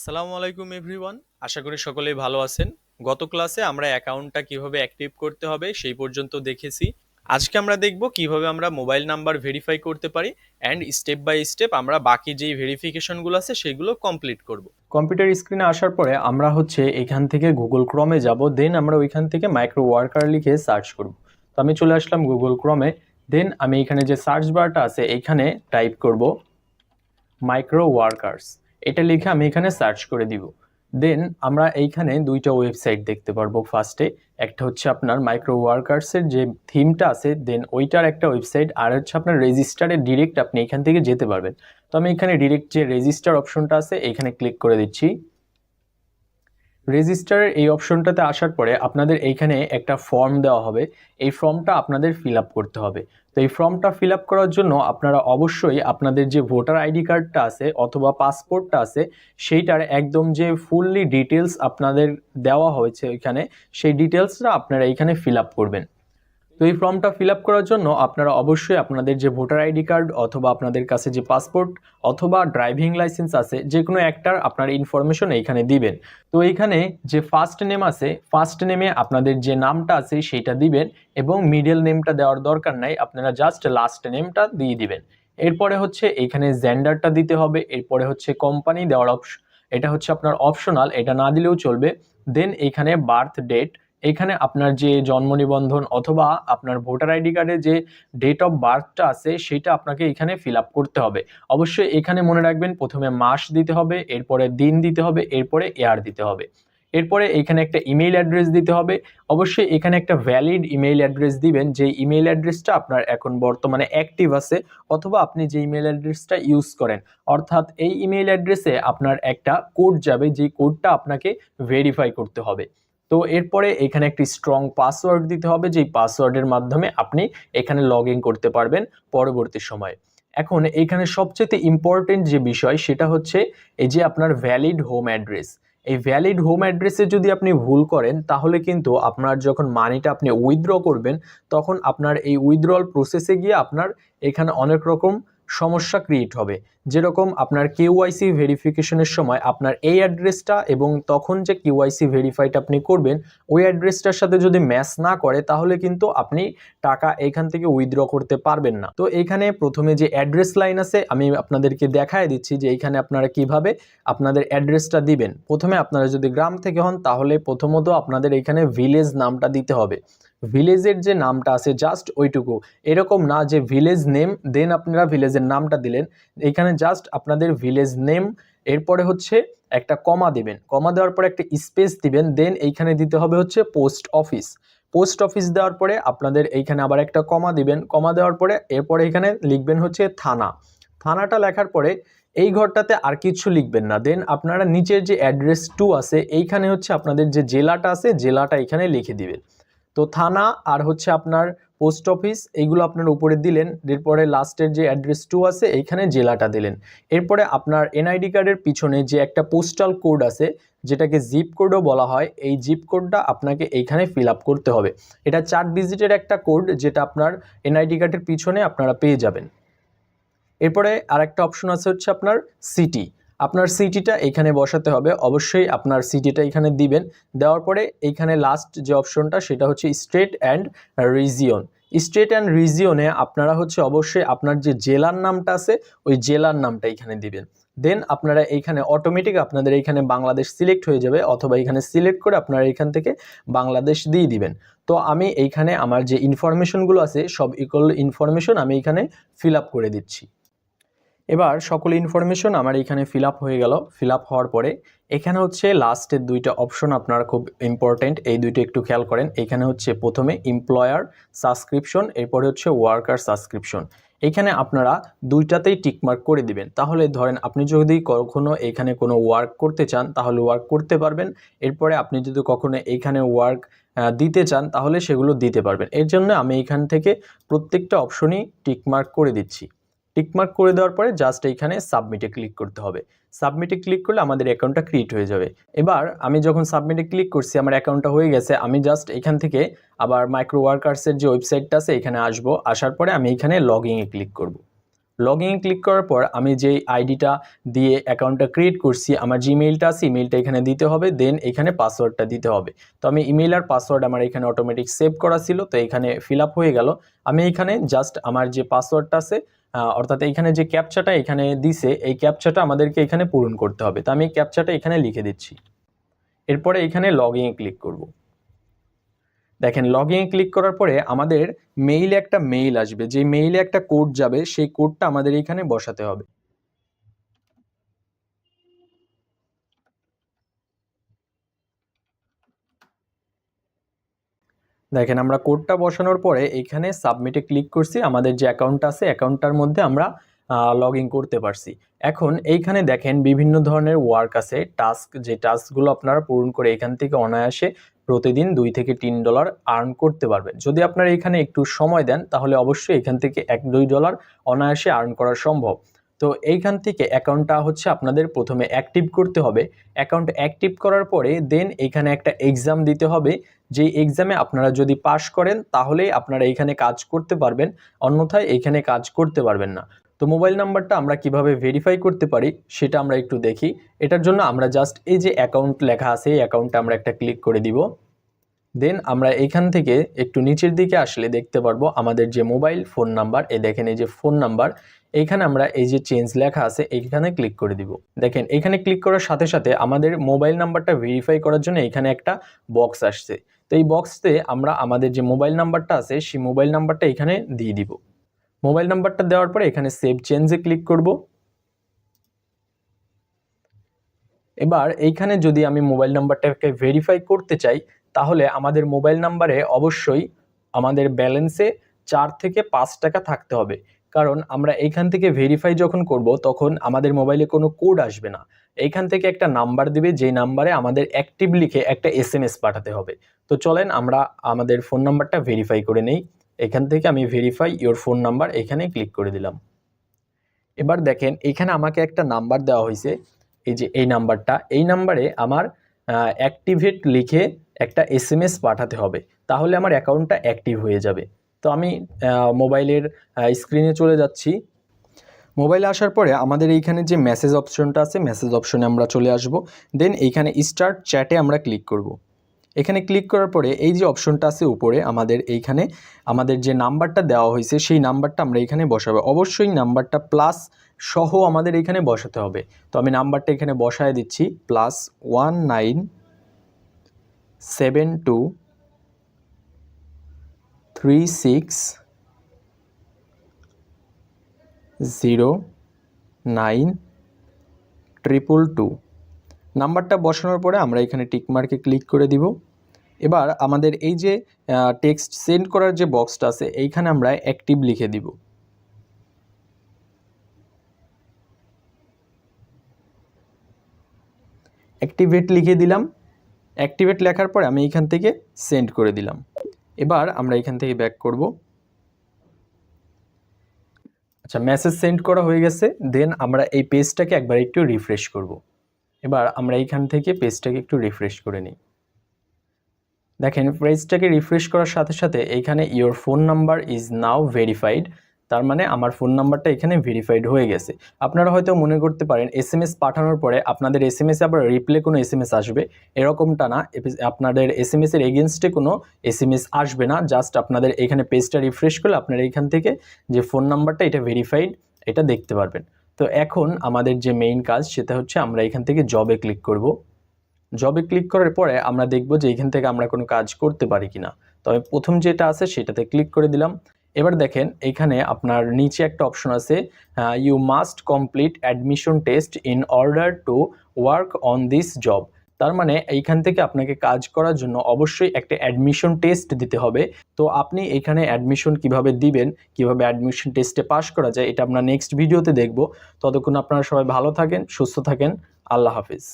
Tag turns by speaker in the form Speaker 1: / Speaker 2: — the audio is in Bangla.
Speaker 1: আসসালামু আলাইকুম এভরিওয়ান আশা করি সকলেই ভালো আছেন। গত ক্লাসে আমরা অ্যাকাউন্টটা কীভাবে অ্যাক্টিভ করতে হবে সেই পর্যন্ত দেখেছি। আজকে আমরা দেখব কীভাবে আমরা মোবাইল নাম্বার ভেরিফাই করতে পারি অ্যান্ড স্টেপ বাই স্টেপ আমরা বাকি যেই ভেরিফিকেশনগুলো আছে সেগুলো কমপ্লিট করব। কম্পিউটার স্ক্রিনে আসার পরে আমরা হচ্ছে এখান থেকে গুগল ক্রমে যাব দেন আমরা ওইখান থেকে মাইক্রো ওয়ার্কার লিখে সার্চ করব। তো আমি চলে আসলাম গুগল ক্রমে দেন আমি এখানে যে সার্চ বারটা আছে এইখানে টাইপ করব মাইক্রো ওয়ার্কার্স এটা লিখে আমি এখানে সার্চ করে দিব। দেন আমরা এইখানে দুইটা ওয়েবসাইট দেখতে পারব। ফার্স্টে একটা হচ্ছে আপনার মাইক্রো ওয়ার্কার্সের যে থিমটা আছে দেন ওইটার একটা ওয়েবসাইট আর হচ্ছে আপনার রেজিস্টারে ডিরেক্ট আপনি এখান থেকে যেতে পারবেন। তো আমি এখানে ডিরেক্ট যে রেজিস্টার অপশনটা আছে, এখানে ক্লিক করে দিচ্ছি। রেজিস্টারের এই অপশনটাতে আসার পরে আপনাদের এইখানে একটা ফর্ম দেওয়া হবে। এই ফর্মটা আপনাদের ফিল করতে হবে। তো এই ফর্মটা ফিল করার জন্য আপনারা অবশ্যই আপনাদের যে ভোটার আইডি কার্ডটা আছে অথবা পাসপোর্টটা আছে, সেইটার একদম যে ফুললি ডিটেলস আপনাদের দেওয়া হয়েছে ওইখানে, সেই ডিটেলসটা আপনারা এইখানে ফিল করবেন। তো এই ফর্মটা ফিল করার জন্য আপনারা অবশ্যই আপনাদের যে ভোটার আইডি কার্ড অথবা আপনাদের কাছে যে পাসপোর্ট অথবা ড্রাইভিং লাইসেন্স আছে যে কোনো একটার আপনার ইনফরমেশন এইখানে দিবেন। তো এইখানে যে ফার্স্ট নেম আছে, ফার্স্ট নেমে আপনাদের যে নামটা আছে সেইটা দিবেন এবং মিডল নেমটা দেওয়ার দরকার নাই, আপনারা জাস্ট লাস্ট নেমটা দিয়ে দিবেন। এরপরে হচ্ছে এইখানে জেন্ডারটা দিতে হবে, এরপরে হচ্ছে কোম্পানি দেওয়ার অপশন এটা হচ্ছে আপনার অপশনাল, এটা না দিলেও চলবে। দেন এইখানে বার্থ ডেট এখানে আপনার যে জন্ম নিবন্ধন অথবা আপনার ভোটার আইডি কার্ডে যে ডেট অফ বার্থটা আছে, সেটা আপনাকে এখানে ফিল করতে হবে। অবশ্যই এখানে মনে রাখবেন, প্রথমে মাস দিতে হবে, এরপরে দিন দিতে হবে, এরপরে এয়ার দিতে হবে। এরপরে এখানে একটা ইমেইল অ্যাড্রেস দিতে হবে। অবশ্যই এখানে একটা ভ্যালিড ইমেইল অ্যাড্রেস দিবেন, যে ইমেইল অ্যাড্রেসটা আপনার এখন বর্তমানে অ্যাক্টিভ আছে, অথবা আপনি যে ইমেইল অ্যাড্রেসটা ইউজ করেন। অর্থাৎ এই ইমেইল অ্যাড্রেসে আপনার একটা কোড যাবে, যে কোডটা আপনাকে ভেরিফাই করতে হবে। তো এরপরে এখানে একটি স্ট্রং পাসওয়ার্ড দিতে হবে, যেই পাসওয়ার্ডের মাধ্যমে আপনি এখানে লগ করতে পারবেন পরবর্তী সময়ে। এখন এখানে সবচেয়ে ইম্পর্টেন্ট যে বিষয়, সেটা হচ্ছে এই যে আপনার ভ্যালিড হোম অ্যাড্রেস এই ভ্যালিড হোম অ্যাড্রেসে যদি আপনি ভুল করেন, তাহলে কিন্তু আপনার যখন মানিটা আপনি উইথড্র করবেন, তখন আপনার এই উইথড্রল প্রসেসে গিয়ে আপনার এখানে অনেক রকম সমস্যা ক্রিয়েট হবে। যেরকম আপনার কেওয়াইসি ভেরিফিকেশনের সময় আপনার এই অ্যাড্রেসটা এবং তখন যে কেওয়াইসি ভেরিফাইটা আপনি করবেন, ওই অ্যাড্রেসটার সাথে যদি ম্যাচ না করে, তাহলে কিন্তু আপনি টাকা এখান থেকে উইথড্র করতে পারবেন না। তো এখানে প্রথমে যে অ্যাড্রেস লাইন আছে, আমি আপনাদেরকে দেখায় দিচ্ছি যে এখানে আপনারা কীভাবে আপনাদের অ্যাড্রেসটা দিবেন। প্রথমে আপনারা যদি গ্রাম থেকে হন, তাহলে প্রথমত আপনাদের এখানে ভিলেজ নামটা দিতে হবে। ভিলেজের যে নামটা আছে জাস্ট ওইটুকু। এরকম না যে ভিলেজ নেম দেন আপনারা ভিলেজের নামটা দিলেন। এখানে জাস্ট আপনাদের ভিলেজ নেম এরপরে হচ্ছে একটা কমা দেবেন। কমা দেওয়ার পরে একটা স্পেস দিবেন দেন এইখানে দিতে হবে হচ্ছে পোস্ট অফিস পোস্ট অফিস দেওয়ার পরে আপনাদের এইখানে আবার একটা কমা দিবেন। কমা দেওয়ার পরে এরপরে এখানে লিখবেন হচ্ছে থানা। থানাটা লেখার পরে এই ঘরটাতে আর কিছু লিখবেন না। দেন আপনারা নিচের যে অ্যাড্রেস টু আছে, এইখানে হচ্ছে আপনাদের যে জেলাটা আছে, জেলাটা এখানে লিখে দিবেন। তো থানা আর হচ্ছে আপনার পোস্ট অফিস এইগুলো আপনার উপরে দিলেন, এরপরে লাস্টের যে অ্যাড্রেস টু আছে এইখানে জেলাটা দিলেন। এরপরে আপনার এনআইডি কার্ডের পিছনে যে একটা পোস্টাল কোড আছে, যেটাকে জিপ কোডও বলা হয়, এই জিপ কোডটা আপনাকে এইখানে ফিল করতে হবে। এটা চার ডিজিটের একটা কোড, যেটা আপনার এনআইডি কার্ডের পিছনে আপনারা পেয়ে যাবেন। এরপরে আরেকটা অপশন আছে হচ্ছে আপনার সিটি। আপনার সিটিটা এখানে বসাতে হবে। অবশ্যই আপনার সিটিটা এখানে দিবেন। দেওয়ার পরে এইখানে লাস্ট যে অপশনটা সেটা হচ্ছে state and region state and রিজিয়নে আপনারা হচ্ছে অবশ্যই আপনার যে জেলার নামটা আছে, ওই জেলার নামটা এখানে দিবেন। দেন আপনারা এইখানে অটোমেটিক আপনাদের এইখানে বাংলাদেশ সিলেক্ট হয়ে যাবে অথবা এখানে সিলেক্ট করে আপনারা এখান থেকে বাংলাদেশ দিয়ে দিবেন। তো আমি এইখানে আমার যে ইনফরমেশনগুলো আছে, সব ইকুয়াল ইনফরমেশন আমি এখানে ফিল আপ করে দিচ্ছি। এবার সকল ইনফরমেশন আমার এখানে ফিল হয়ে গেল। ফিল হওয়ার পরে এখানে হচ্ছে লাস্টের দুইটা অপশন আপনারা খুব ইম্পর্টেন্ট এই দুইটা একটু খেয়াল করেন। এখানে হচ্ছে প্রথমে এমপ্লয়ার সাবস্ক্রিপশন এরপরে হচ্ছে ওয়ার্কার সাবস্ক্রিপশন এখানে আপনারা দুইটাতেই টিকমার্ক করে দিবেন। তাহলে ধরেন আপনি যদি কখনো এখানে কোনো ওয়ার্ক করতে চান, তাহলে ওয়ার্ক করতে পারবেন। এরপরে আপনি যদি কখনো এইখানে ওয়ার্ক দিতে চান, তাহলে সেগুলো দিতে পারবেন। এর জন্য আমি এখান থেকে প্রত্যেকটা অপশনই টিকমার্ক করে দিচ্ছি। টিকমার্ক করে দেওয়ার পরে জাস্ট এইখানে সাবমিটে ক্লিক করতে হবে। সাবমিটে ক্লিক করলে আমাদের অ্যাকাউন্টটা ক্রিয়েট হয়ে যাবে। এবার আমি যখন সাবমিটে ক্লিক করছি, আমার অ্যাকাউন্টটা হয়ে গেছে, আমি জাস্ট এখান থেকে আবার মাইক্রো ওয়ার্কার্সের যে ওয়েবসাইটটা আছে, এখানে আসব। আসার পরে আমি এখানে লগ ইনে ক্লিক করব। লগ ইন ক্লিক করার পর আমি যেই আইডিটা দিয়ে অ্যাকাউন্টটা ক্রিয়েট করছি, আমার জিমেইলটা আছে ইমেইলটা এখানে দিতে হবে দেন এখানে পাসওয়ার্ডটা দিতে হবে। তো আমি ইমেইল আর পাসওয়ার্ড আমার এখানে অটোমেটিক সেভ করা ছিল, তো এখানে ফিল হয়ে গেল। আমি এখানে জাস্ট আমার যে পাসওয়ার্ডটা আছে অর্থাৎ এখানে যে ক্যাপচাটা এখানে দিছে, এই ক্যাপচাটা আমাদেরকে এখানে পূরণ করতে হবে। তো আমি এই ক্যাপচাটা এখানে লিখে দিচ্ছি। এরপরে এখানে লগ ইন ক্লিক করব। দেখেন লগ ইন ক্লিক করার পরে আমাদের মেইলে একটা মেইল আসবে। যে মেইলে একটা কোড যাবে, সেই কোডটা আমাদের এখানে বসাতে হবে। দেখেন আমরা কোডটা বসানোর পরে এখানে সাবমিটে ক্লিক করছি, আমাদের যে অ্যাকাউন্ট আছে অ্যাকাউন্টটার মধ্যে আমরা লগ করতে পারছি। এখন এইখানে দেখেন বিভিন্ন ধরনের ওয়ার্ক আছে টাস্ক যে টাস্কগুলো আপনারা পূরণ করে এখান থেকে অনায়াসে প্রতিদিন দুই থেকে তিন ডলার আর্ন করতে পারবেন। যদি আপনারা এখানে একটু সময় দেন, তাহলে অবশ্যই এখান থেকে এক দুই ডলার অনায়াসে আর্ন করা সম্ভব। তো এইখান থেকে অ্যাকাউন্টটা হচ্ছে আপনাদের প্রথমে অ্যাক্টিভ করতে হবে। অ্যাকাউন্ট অ্যাক্টিভ করার পরে দেন এখানে একটা এক্সাম দিতে হবে। যে এক্সামে আপনারা যদি পাশ করেন, তাহলেই আপনারা এখানে কাজ করতে পারবেন। অন্যথায় এখানে কাজ করতে পারবেন না। তো মোবাইল নাম্বারটা আমরা কীভাবে ভেরিফাই করতে পারি, সেটা আমরা একটু দেখি। এটার জন্য আমরা জাস্ট এই যে অ্যাকাউন্ট লেখা আছে, এই অ্যাকাউন্টটা আমরা একটা ক্লিক করে দিব। দেন আমরা এখান থেকে একটু নিচের দিকে আসলে দেখতে পারব আমাদের যে মোবাইল ফোন নাম্বার এ দেখেন এই যে ফোন নাম্বার এইখানে আমরা এই যে চেঞ্জ লেখা আছে, এইখানে ক্লিক করে দিব। দেখেন এখানে ক্লিক করার সাথে সাথে আমাদের মোবাইল নাম্বারটা ভেরিফাই করার জন্য এখানে একটা বক্স আসছে। তো এই বক্সতে আমরা আমাদের যে মোবাইল নাম্বারটা আছে, সেই মোবাইল নাম্বারটা এখানে দিয়ে দিব। মোবাইল নাম্বারটা দেওয়ার পরে এখানে সেভ চেঞ্জে ক্লিক করব। এবার এইখানে যদি আমি মোবাইল নাম্বারটাকে ভেরিফাই করতে চাই, তাহলে আমাদের মোবাইল নাম্বারে অবশ্যই আমাদের ব্যালেন্সে চার থেকে পাঁচ টাকা থাকতে হবে। কারণ আমরা এইখান থেকে ভেরিফাই যখন করব, তখন আমাদের মোবাইলে কোনো কোড আসবে না। এইখান থেকে একটা নাম্বার দিবে, যেই নাম্বারে আমাদের অ্যাক্টিভ লিখে একটা এস এম এস পাঠাতে হবে। তো চলেন আমরা আমাদের ফোন নাম্বারটা ভেরিফাই করে নেই। এখান থেকে আমি ভেরিফাই ইওর ফোন নাম্বার এখানে ক্লিক করে দিলাম। এবার দেখেন, এখানে আমাকে একটা নাম্বার দেওয়া হয়েছে। এই যে এই নাম্বারটা এই নাম্বারে আমার অ্যাক্টিভেট লিখে একটা এস পাঠাতে হবে। তাহলে আমার অ্যাকাউন্টটা অ্যাক্টিভ হয়ে যাবে। তো আমি মোবাইলের স্ক্রিনে চলে যাচ্ছি। মোবাইলে আসার পরে আমাদের এইখানে যে মেসেজ অপশনটা আছে মেসেজ অপশনে আমরা চলে আসব। দেন এইখানে স্টার্ট চ্যাটে আমরা ক্লিক করব। এখানে ক্লিক করার পরে এই যে অপশনটা আছে উপরে, আমাদের এইখানে, আমাদের যে নাম্বারটা দেওয়া হয়েছে, সেই নাম্বারটা আমরা এখানে বসাবো। অবশ্যই নাম্বারটা প্লাস সহ আমাদের এখানে বসাতে হবে। তো আমি নাম্বারটা এখানে বসায় দিচ্ছি plus one nine seven two three six zero nine triple two নাম্বারটা বসানোর পরে আমরা এখানে টিকমার্কে ক্লিক করে দিব। এবার আমাদের এই যে টেক্সট সেন্ড করার যে বক্সটা আছে, এইখানে আমরা অ্যাক্টিভ লিখে দিব। অ্যাক্টিভেট লিখে দিলাম। অ্যাক্টিভেট লেখার পরে আমি এইখান থেকে সেন্ড করে দিলাম। এবার আমরা এখান থেকে ব্যাক করব। আচ্ছা মেসেজ সেন্ড করা হয়ে গেছে দেন আমরা এই পেজটাকে একবার একটু রিফ্রেশ করব। এবার আমরা এইখান থেকে পেজটাকে একটু রিফ্রেশ করে নিই। দেখেন পেজটাকে রিফ্রেশ করার সাথে সাথে এইখানে your phone number is now verified তার মানে আমার ফোন নাম্বারটা এখানে ভেরিফাইড হয়ে গেছে। আপনারা হয়তো মনে করতে পারেন এস এম এস পাঠানোর পরে আপনাদের এস এম এস আবার রিপ্লে কোনো এস এম এস আসবে। এরকমটা না আপনাদের এস এম এস এর এগেনস্টে কোনো এস এম এস আসবে না। জাস্ট আপনাদের এখানে পেজটা রিফ্রেশ করলে আপনারা এখান থেকে যে ফোন নাম্বারটা এটা ভেরিফাইড এটা দেখতে পারবেন। তো এখন আমাদের যে মেইন কাজ, সেটা হচ্ছে আমরা এখান থেকে জবে ক্লিক করব। জবে ক্লিক করার পরে আমরা দেখব যে এখান থেকে আমরা কোনো কাজ করতে পারি কিনা। তবে প্রথম যেটা আছে, সেটাতে ক্লিক করে দিলাম। এবার দেখেন এখানে আপনার নিচে একটা অপশন আছে you must complete admission test in order to work on this job তার মানে এইখান থেকে আপনাকে কাজ করার জন্য অবশ্যই একটা অ্যাডমিশন টেস্ট দিতে হবে। তো আপনি এখানে অ্যাডমিশন কীভাবে দিবেন, কীভাবে অ্যাডমিশন টেস্টে পাস করা যায়, এটা আমরা নেক্সট ভিডিওতে দেখব। ততক্ষণ আপনারা সবাই ভালো থাকেন, সুস্থ থাকেন, আল্লাহ হাফিজ।